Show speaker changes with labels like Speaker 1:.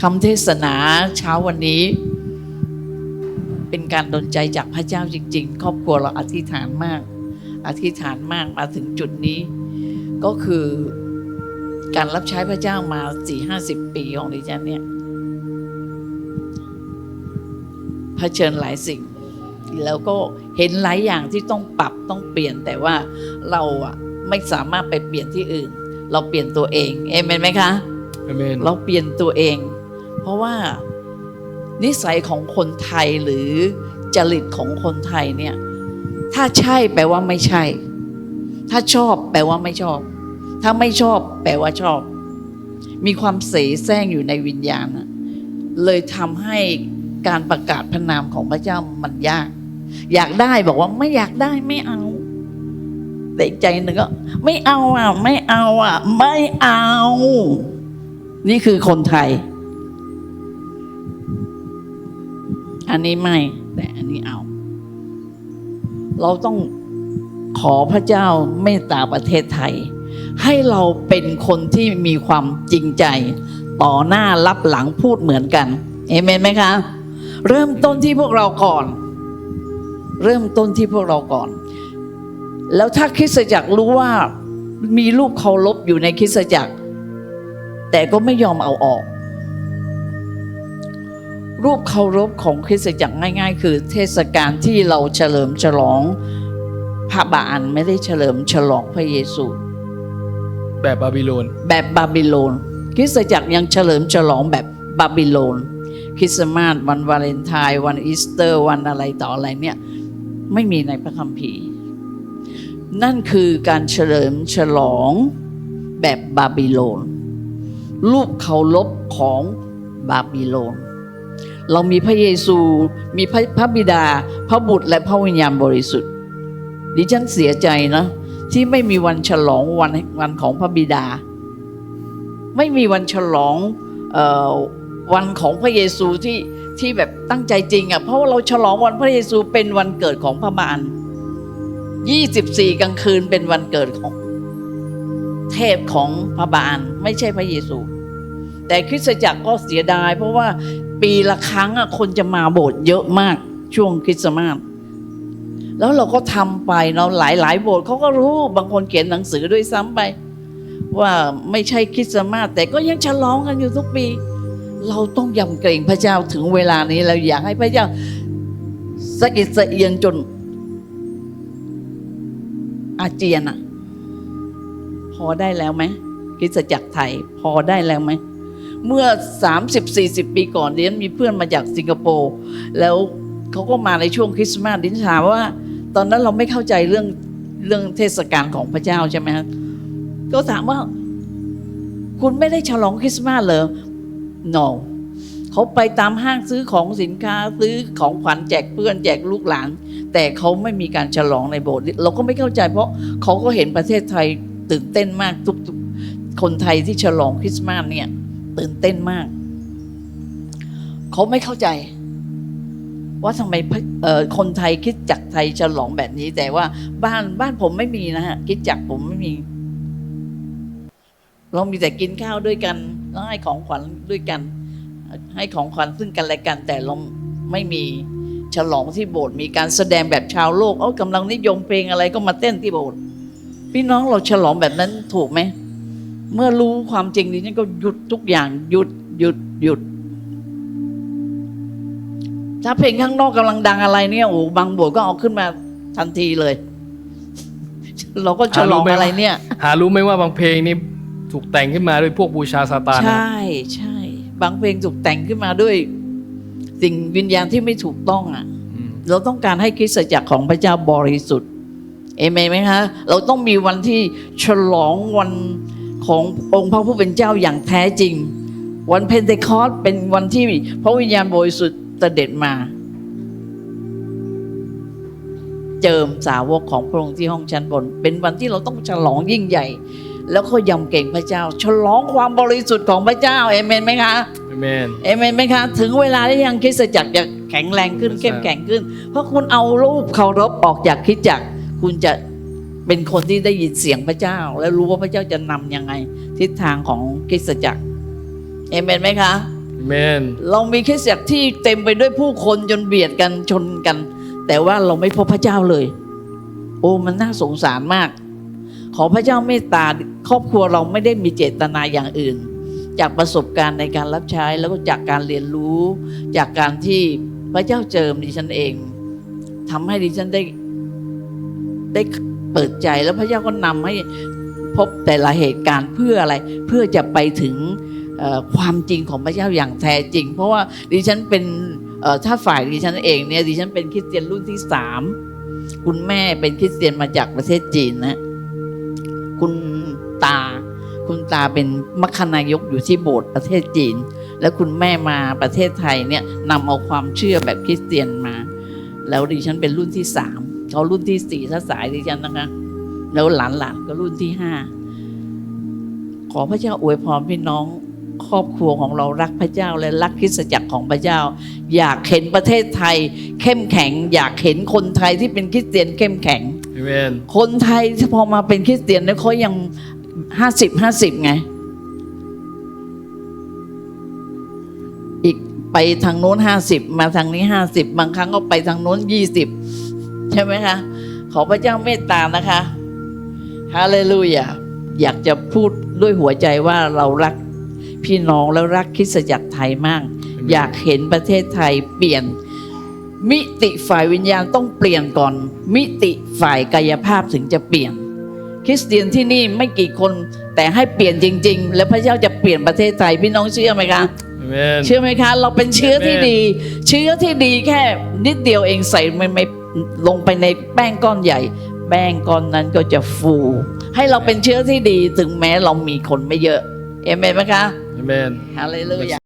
Speaker 1: คำเทศนาเช้าวันนี้ เป็นการดลใจจากพระเจ้าจริง ๆ ครอบครัวเราอธิษฐานมาก อธิษฐานมากมาถึงจุดนี้ ก็คือการรับใช้พระเจ้ามาสี่ห้าสิบปีของดิฉันเนี่ยเผชิญหลายสิ่ง แล้วก็เห็นหลายอย่างที่ต้องปรับต้องเปลี่ยนแต่ว่าเราอะไม่สามารถไปเปลี่ยนที่อื่น เราเปลี่ยนตัวเองเอเมนไหมคะ
Speaker 2: เอเมน
Speaker 1: เราเปลี่ยนตัวเอง เพราะว่านิสัยของคนไทยหรือจริตของคนไทยเนี่ย ถ้าใช่แปลว่าไม่ใช่ ถ้าชอบแปลว่าไม่ชอบ ถ้าไม่ชอบแปลว่าชอบ มีความเสแสร้งอยู่ในวิญญาณเลยทำให้การประกาศพระนามของพระเจ้ามันยาก อยากได้บอกว่าไม่อยากได้ไม่เอาแต่ใจหนึ่งก็ไม่เอาอะ ไม่เอาอะ ไม่เอา นี่คือคนไทย อันนี้ไม่ แต่อันนี้เอา เราต้องขอพระเจ้าเมตตาประเทศไทย ให้เราเป็นคนที่มีความจริงใจ ต่อหน้ารับหลังพูดเหมือนกันเอเมนไหมคะ เริ่มต้นที่พวกเราก่อน เริ่มต้นที่พวกเราก่อน แล้วถ้าคริสตจักรรู้ว่ามีรูปเคารพอยู่ในคริสตจักร แต่ก็ไม่ยอมเอาออก รูปเคารพของคริสตจักรง่าย ๆ คือเทศกาลที่เราเฉลิมฉลองพระบาอันไม่ได้เฉลิมฉลองพระเยซู
Speaker 2: แบบบาบิโลน
Speaker 1: แบบบาบิโลน คริสตจักรยังเฉลิมฉลองแบบบาบิโลน คริสต์มาสวันวาเลนไทน์วันอีสเตอร์วันอะไรต่ออะไรเนี่ยไม่มีในพระคัมภีร์ นั่นคือการเฉลิมฉลองแบบบาบิโลนรูปเคารพของบาบิโลน เรามีพระเยซู มีพระพระบิดา พระบุตรและพระวิญญาณบริสุทธิ์ ดิฉันเสียใจนะ ที่ไม่มีวันฉลองวันวันของพระบิดา ไม่มีวันฉลองออวันของพระเยซูที่ที่แบบตั้งใจจริงอะ่ะเพราะว่าเราฉลองวันพระเยซูเป็นวันเกิดของพระบาล24 กลางคืนเป็นวันเกิดของเทพของพระบาลไม่ใช่พระเยซู แต่คริสตจักรก็เสียดาย เพราะว่า ปีละครั้งอะคนจะมาโบสถ์เยอะมากช่วงคริสต์มาสแล้วเราก็ทำไปเนาหลายหลายโบสถ์เขาก็รู้บางคนเขียนหนังสือด้วยซ้ำไป ว่าไม่ใช่คริสต์มาสแต่ก็ยังฉลองกันอยู่ทุกปี เราต้องยำเกรงพระเจ้าถึงเวลานี้เราอยากให้พระเจ้าสะอิดสะเอียนจน อาเจียนอะพอได้แล้วไหมคริสตจักรไทย พอได้แล้วไหม เมื่อ 30-40 ปีก่อนเดียนมีเพื่อนมาจากสิงคโปร์แล้วเขาก็มาในช่วงคริสต์มาสดิฉันถามว่า ตอนนั้นเราไม่เข้าใจเรื่องเรื่องเทศกาลของพระเจ้าใช่ไหมฮะก็ถามว่า คุณไม่ได้ฉลองคริสต์มาสเหรอ no เขาไปตามห้างซื้อของสินค้าซื้อของขวัญแจกเพื่อนแจกลูกหลาน แต่เขาไม่มีการฉลองในโบสถ์เราก็ไม่เข้าใจ เพราะเขาก็เห็นประเทศไทยตื่นเต้นมากทุกๆคนไทยที่ฉลองคริสต์มาสเนี่ย ตื่นเต้นมาก เขาไม่เข้าใจ ว่าทำไมคนไทยคิดจักรไทยฉลองแบบนี้ แต่ว่าบ้านบ้านผมไม่มีนะฮะคิดจักรผมไม่มี เรามีแต่กินข้าวด้วยกันแล้วให้ของขวัญด้วยกัน ให้ของขวัญซึ่งกันและกัน แต่เราไม่มีฉลองที่โบสถ์มีการแสดงแบบชาวโลก เอากำลังนิยมเพลงอะไรก็มาเต้นที่โบสถ์พี่น้องเราฉลองแบบนั้นถูกไหม เมื่อรู้ความจริงดิฉันก็หยุดทุกอย่าง หยุดหยุดหยุด ถ้าเพลงข้างนอกกำลังดังอะไรเนี่ยโอ้บางโบสถ์ก็เอาขึ้นมาทันทีเลย เราก็ฉลองอะไรเนี่ย
Speaker 2: หารู้ไหมว่าบางเพลงนี่ถูกแต่งขึ้นมาด้วยพวกบูชาซาตานนะ
Speaker 1: ใช่ใช่บางเพลงถูกแต่งขึ้นมาด้วยสิ่งวิญญาณที่ไม่ถูกต้องอะ
Speaker 2: อืม
Speaker 1: เราต้องการให้คริสตจักรของพระเจ้าบริสุทธิ์เอเมนไหมคะ เราต้องมีวันที่ฉลองวัน ขององค์พระผู้เป็นเจ้าอย่างแท้จริง วันเพนเทคอสเป็นวันที่พระวิญญาณบริสุทธิ์เสด็จมา เจิมสาวกของพระองค์ที่ห้องชั้นบน เป็นวันที่เราต้องฉลองยิ่งใหญ่ แล้วก็ยำเก่งพระเจ้า ฉลองความบริสุทธิ์ของพระเจ้าเอเมนไหมคะ
Speaker 2: เอเมน
Speaker 1: เอเมนไหมคะ ถึงเวลาที่ยังคริสตจักรจะแข็งแรงขึ้น
Speaker 2: ไม่ทราบ
Speaker 1: เข้มแข็งขึ้น เพราะคุณเอารูปเคารพออกจากคริสตจักรคุณจะ เป็นคนที่ได้ยินเสียงพระเจ้า และรู้ว่าพระเจ้าจะนำยังไง ทิศทางของคริสตจักรเอเมนไหมคะ
Speaker 2: เอเมน
Speaker 1: เรามีคริสตจักรที่เต็มไปด้วยผู้คนจนเบียดกันชนกัน แต่ว่าเราไม่พบพระเจ้าเลย โอ้มันน่าสงสารมาก ขอพระเจ้าเมตตาครอบครัวเราไม่ได้มีเจตนาอย่างอื่น จากประสบการณ์ในการรับใช้แล้วก็จากการเรียนรู้ จากการที่พระเจ้าเจิมดิฉันเองทำให้ดิฉันได้ได้ เปิดใจแล้วพระเจ้าก็นำให้พบแต่ละเหตุการณ์เพื่ออะไร เพื่อจะไปถึงความจริงของพระเจ้าอย่างแท้จริง เพราะว่าดิฉันเป็นถ้าฝ่ายดิฉันเองเนี่ยดิฉันเป็นคริสเตียนรุ่นที่สามคุณแม่เป็นคริสเตียนมาจากประเทศจีนนะคุณตา คุณตาเป็นมัคคณายกอยู่ที่โบสถ์ประเทศจีน แล้วคุณแม่มาประเทศไทยเนี่ยนำเอาความเชื่อแบบคริสเตียนมา แล้วดิฉันเป็นรุ่นที่สาม เขารุ่นที่สี่ถ้าสายดิฉันนะคะ แล้วหลานๆก็รุ่นที่ห้าขอพระเจ้าอวยพรพี่น้องครอบครัวของเรารักพระเจ้าและรักคริสตจักรของพระเจ้า อยากเห็นประเทศไทย เข้มแข็ง อยากเห็นคนไทยที่เป็นคริสเตียนเข้มแข็ง
Speaker 2: เมน
Speaker 1: คนไทยที่พอมาเป็นคริสเตียนแล้วเขายังห้าสิบห้าสิบไง อีกไปทางโน้นห้าสิบมาทางนี้ห้าสิบบางครั้งก็ไปทางโน้นยี่สิบ ใช่ไหมคะ ขอพระเจ้าเมตตานะคะฮาเลลูยาอยากจะพูดด้วยหัวใจว่าเรารักพี่น้องแล้วรักคริสตจักรไทยมาก อยากเห็นประเทศไทยเปลี่ยน มิติฝ่ายวิญญาณต้องเปลี่ยนก่อน มิติฝ่ายกายภาพถึงจะเปลี่ยน คริสเตียนที่นี่ไม่กี่คนแต่ให้เปลี่ยนจริง ๆ แล้วพระเจ้าจะเปลี่ยนประเทศไทยพี่น้องเชื่อไหมคะ
Speaker 2: เมน
Speaker 1: เชื่อไหมคะ เราเป็นเชื้อที่ดี เชื้อที่ดีแค่นิดเดียวเองใส่ไม่ไม่ ลงไปในแป้งก้อนใหญ่ แป้งก้อนนั้นก็จะฟู ให้เราเป็นเชื้อที่ดีถึงแม้เรามีคนไม่เยอะ เอเมนไหมคะ
Speaker 2: เมน
Speaker 1: ฮาเลลูยา